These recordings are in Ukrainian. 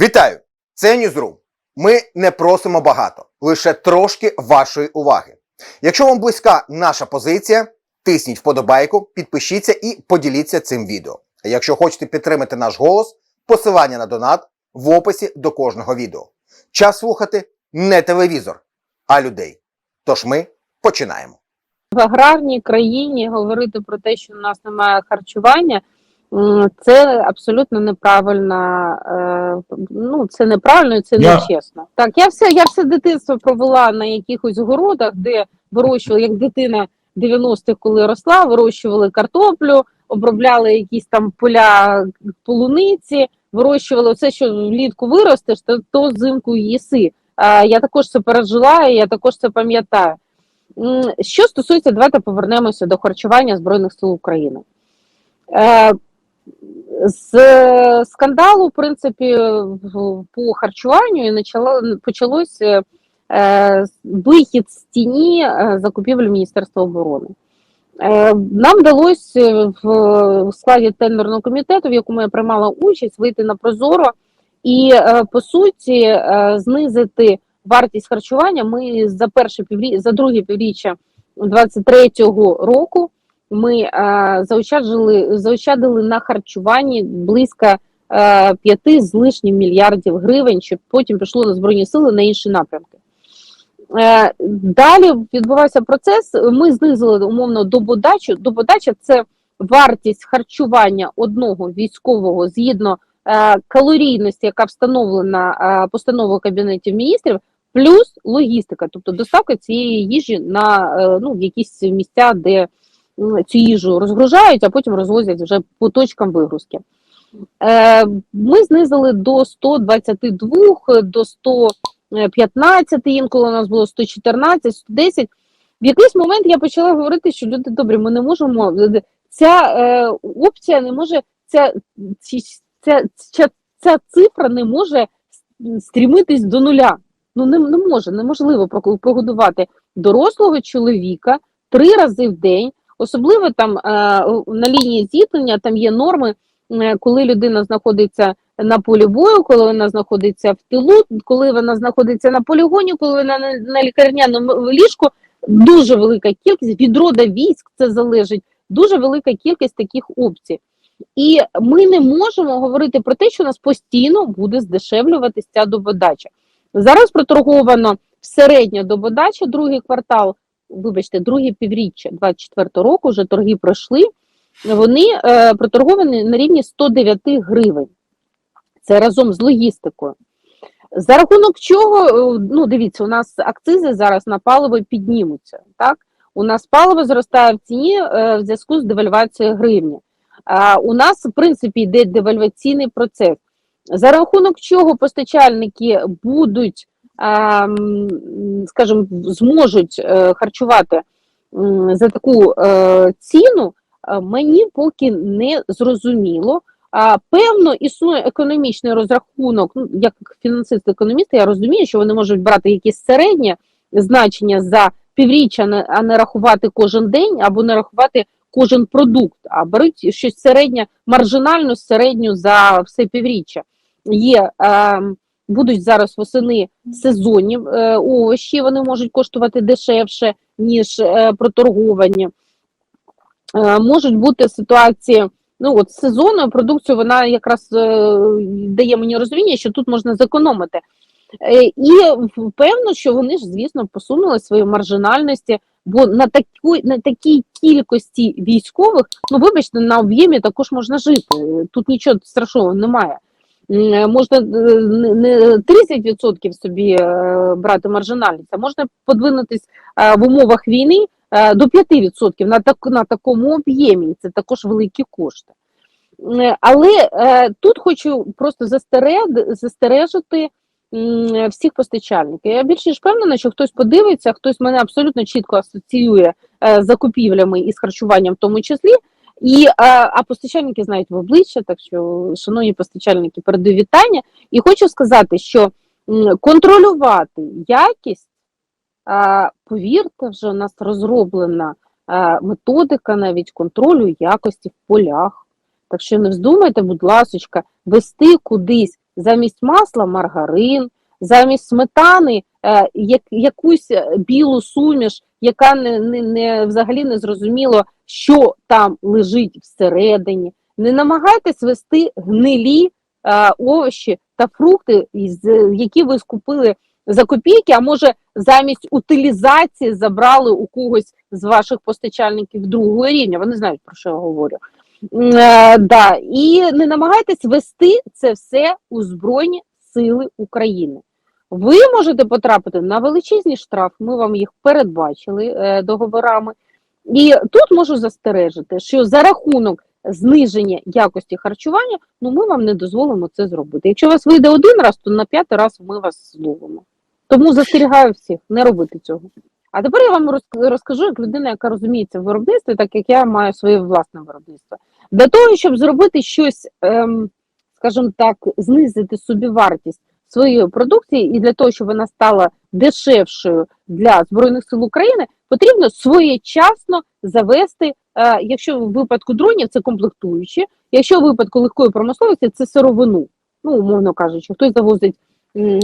Вітаю! Це Ньюзрум. Ми не просимо багато, лише трошки вашої уваги. Якщо вам близька наша позиція, тисніть вподобайку, підпишіться і поділіться цим відео. А якщо хочете підтримати наш голос, посилання на донат в описі до кожного відео. Час слухати не телевізор, а людей. Тож ми починаємо. в аграрній країні говорити про те, що у нас немає харчування, це абсолютно неправильно. е, Ну, це неправильно, і це Я- не чесно. Так, я все, я все дитинство провела на якихось городах, де вирощували, як дитина 90-х, коли росла, вирощували картоплю, обробляли якісь там поля полуниці, вирощували все, що влітку виростеш, то, то взимку їси. Е, Я також це пережила, я також це пам'ятаю. Що стосується, давайте повернемося до харчування Збройних сил України. З скандалу, в принципі, по харчуванню і почало, е, вихід з тіні е, закупівель Міністерства оборони. Е, Нам вдалося в складі тендерного комітету, в якому я приймала участь, вийти на Прозоро і, по суті, знизити вартість харчування. Ми за перше піврі... за друге півріччя 23-го року ми е, заощаджили, заощадили на харчуванні близько е, 5 з лишнім мільярдів гривень, щоб потім пішло на збройні сили на інші напрямки. Е, Далі відбувався процес. Ми знизили умовно дободачу. Дободача це вартість харчування одного військового згідно е, калорійності, яка встановлена е, постановою Кабінетів міністрів, плюс логістика, тобто доставка цієї їжі на е, ну, якісь місця, де цю їжу розгружають, а потім розвозять вже по точкам вигрузки. Е, Ми знизили до 122, до 115, інколи у нас було 114, 110. В якийсь момент я почала говорити, що люди добрі, ми не можемо. Ця е, опція не може, ця, ця, ця, ця цифра не може стрімитись до нуля. Ну не, не може, неможливо погодувати дорослого чоловіка три рази в день. Особливо там е, на лінії зіткнення там є норми, е, коли людина знаходиться на полі бою, коли вона знаходиться в тилу, коли вона знаходиться на полігоні, коли вона на, лікарняному ліжку. Дуже велика кількість від рода військ це залежить. Дуже велика кількість таких опцій. І ми не можемо говорити про те, що у нас постійно буде здешевлюватися ця дободача. Зараз проторговано середня дободача, другий квартал, вибачте, друге півріччя 24 року, вже торги пройшли. Вони е, проторговані на рівні 109 гривень. Це разом з логістикою. За рахунок чого, е, ну дивіться, у нас акцизи зараз на паливо піднімуться. Так? У нас паливо зростає в ціні е, в зв'язку з девальвацією гривні. А у нас, в принципі, йде девальваційний процес. За рахунок чого постачальники будуть, скажімо, зможуть е, харчувати за таку е, ціну, е, мені поки не зрозуміло. Певно, існує економічний розрахунок. Ну, як фінансист економіст я розумію, що вони можуть брати якісь середнє значення за півріччя, а не рахувати кожен день або не рахувати кожен продукт, а беруть щось середнє, маржинальну середню за все півріччя. Є, е, будуть зараз восени сезонні е, овочі, вони можуть коштувати дешевше, ніж е, проторговані. Е, можуть бути ситуації, ну от з сезонною продукцією вона якраз дає мені розуміння, що тут можна зекономити. І певно, що вони ж, звісно, посунули свої маржинальності, бо на такій, на такій кількості військових, ну вибачте, на об'ємі також можна жити. Тут нічого страшного немає. Е, Можна е, не- не 30% собі е, брати маржинальність, а можна подвинутись в умовах війни до 5% на, так, на такому об'ємі. Це також великі кошти. Але тут хочу просто застережити всіх постачальників. Я більше ніж впевнена, що хтось подивиться, хтось мене абсолютно чітко асоціює з закупівлями і з харчуванням в тому числі. І, а, а постачальники знають в обличчя, так що, шановні постачальники, передаю вітання. І хочу сказати, що контролювати якість, а, повірте, вже у нас розроблена а, методика навіть контролю якості в полях. Так що не вздумайте, будь ласочка, вести кудись замість масла маргарин, замість сметани е, як, якусь е, білу суміш, яка не, не, не взагалі не зрозуміло, що там лежить всередині. Не намагайтесь вести гнилі е, овочі та фрукти, які ви скупили за копійки, а може замість утилізації забрали у когось з ваших постачальників другого рівня. Вони знають про що я говорю. Е, да. І не намагайтесь вести це все у Збройні Сили України. Ви можете потрапити на величезні штраф, ми вам їх передбачили е, договорами. І тут можу застережити, що за рахунок зниження якості харчування, ну ми вам не дозволимо це зробити. Якщо у вас вийде один раз, то на п'ятий раз ми вас зловимо. Тому застерігаю всіх не робити цього. А тепер я вам роз- розкажу як людина, яка розуміється в виробництві, так як я маю своє власне виробництво. Для того, щоб зробити щось, ем, скажімо так, знизити собівартість своєї продукції, і для того, щоб вона стала дешевшою для Збройних сил України, потрібно своєчасно завести, е, якщо в випадку дронів це комплектуючі, якщо в випадку легкої промисловості це сировину. Ну, умовно кажучи, хтось завозить е,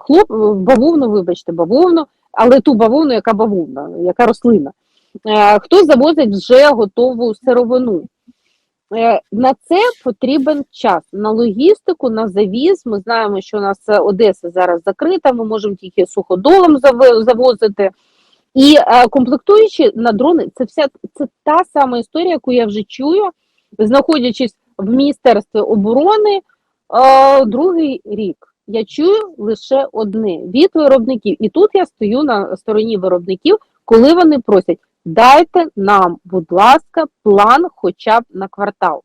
хлоп, бавовну, вибачте, бавовну, але ту бавовну, яка бавовна, яка рослина. Е, Хтось завозить вже готову сировину. Е, На це потрібен час. На логістику, на завіз. Ми знаємо, що у нас е, Одеса зараз закрита, ми можемо тільки суходолом завозити. І е, комплектуючи на дрони, це вся це та сама історія, яку я вже чую, знаходячись в Міністерстві оборони е, другий рік. Я чую лише одне від виробників. І тут я стою на стороні виробників, коли вони просять: дайте нам, будь ласка, план хоча б на квартал.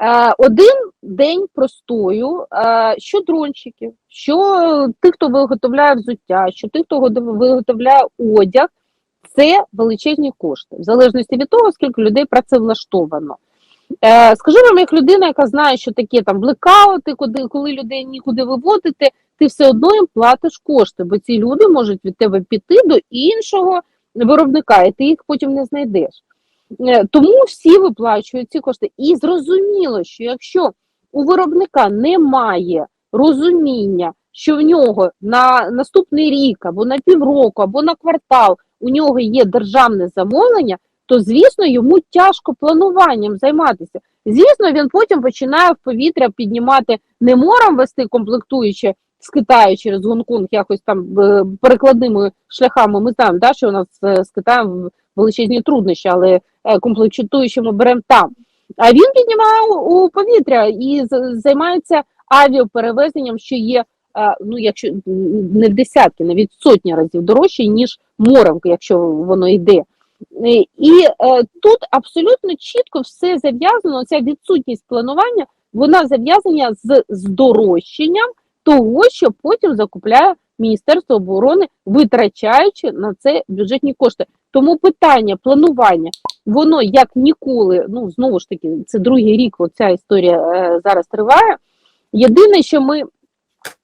Е, один день простою, е, що дронщиків, що тих, хто виготовляє взуття, що тих, хто виготовляє одяг, це величезні кошти, в залежності від того, скільки людей працевлаштовано. Е, скажу вам, як людина, яка знає, що таке там блекаути, коли людей нікуди виводити, ти все одно їм платиш кошти, бо ці люди можуть від тебе піти до іншого виробника, і ти їх потім не знайдеш. Е, Тому всі виплачують ці кошти. І зрозуміло, що якщо у виробника немає розуміння, що в нього на наступний рік або на півроку, або на квартал у нього є державне замовлення, то звісно йому тяжко плануванням займатися. Звісно, він потім починає в повітря піднімати не мором вести комплектуючи з Китаю через Гонконг, якось там е, перекладними шляхами. Ми знаємо, да, що у нас е, з Китаєм величезні труднощі, але е, комплектуючи ми беремо там. А він піднімає у- повітря і займається авіаперевезенням, що є, ну якщо не в десятки, навіть сотні разів дорожче, ніж морем, якщо воно йде. І е, тут абсолютно чітко все зав'язано. Ця відсутність планування, вона зав'язана з здорожчанням того, що потім закупляє Міністерство оборони, витрачаючи на це бюджетні кошти. Тому питання планування, воно як ніколи, ну знову ж таки, це другий рік. Оця історія е, зараз триває. Єдине, що ми, е,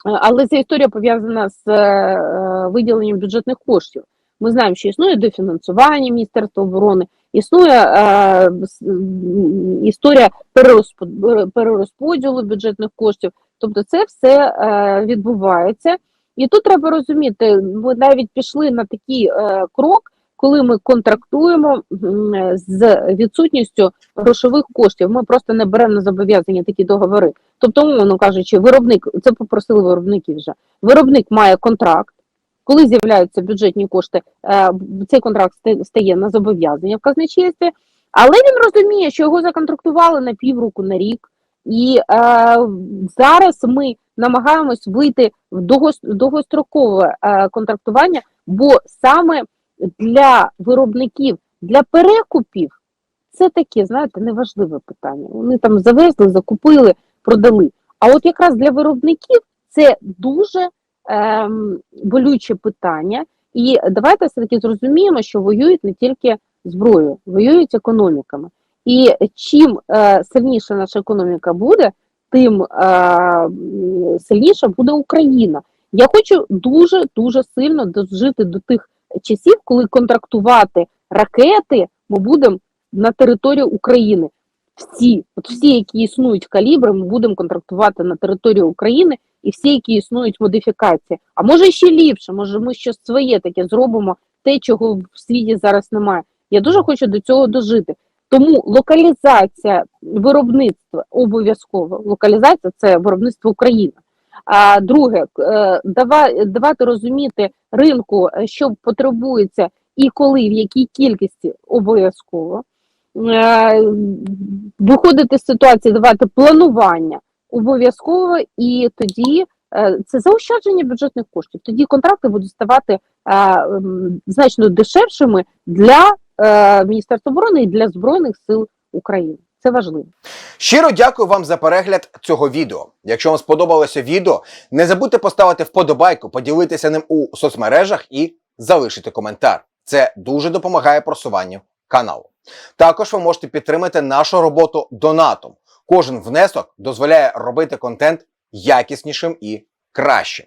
але ця історія пов'язана з е, виділенням бюджетних коштів. Ми знаємо, що існує дофінансування Міністерства оборони, існує е, історія перерозпо- перерозподілу бюджетних коштів. Тобто, це все е, відбувається. І тут треба розуміти, ми навіть пішли на такий е, крок, коли ми контрактуємо е, з відсутністю грошових коштів. Ми просто не беремо на зобов'язання такі договори. Тобто, умовно кажучи, виробник це попросили виробники вже. Виробник має контракт. Коли з'являються бюджетні кошти, е, цей контракт стає на зобов'язання в казначействі, але він розуміє, що його законтрактували на півроку, на рік. І е, зараз ми намагаємось вийти в довгос- довгострокове е, контрактування, бо саме для виробників, для перекупів це таке, знаєте, неважливе питання. Вони там завезли, закупили, продали. А от якраз для виробників це дуже ем, болюче питання. І давайте все-таки зрозуміємо, що воюють не тільки зброєю, воюють економіками. І чим е, сильніша наша економіка буде, тим е, сильніша буде Україна. Я хочу дуже дуже сильно дожити до тих часів, коли контрактувати ракети ми будемо на території України. всі, от всі, які існують калібри, ми будемо контрактувати на території України, і всі, які існують модифікації. А може ще ліпше, може ми щось своє таке зробимо, те, чого в світі зараз немає. Я дуже хочу до цього дожити. Тому локалізація виробництва обов'язково. Локалізація це виробництво України. А друге, е, давати розуміти ринку, е, що потребується і коли, в якій кількості обов'язково. Е, Виходити з ситуації, давати планування обов'язково, і тоді це заощадження бюджетних коштів. Тоді контракти будуть ставати значно дешевшими для е, Міністерства оборони і для Збройних сил України. Це важливо. Щиро дякую вам за перегляд цього відео. Якщо вам сподобалося відео, не забудьте поставити вподобайку, поділитися ним у соцмережах і залишити коментар. Це дуже допомагає просуванню каналу. Також ви можете підтримати нашу роботу донатом. Кожен внесок дозволяє робити контент якіснішим і кращим.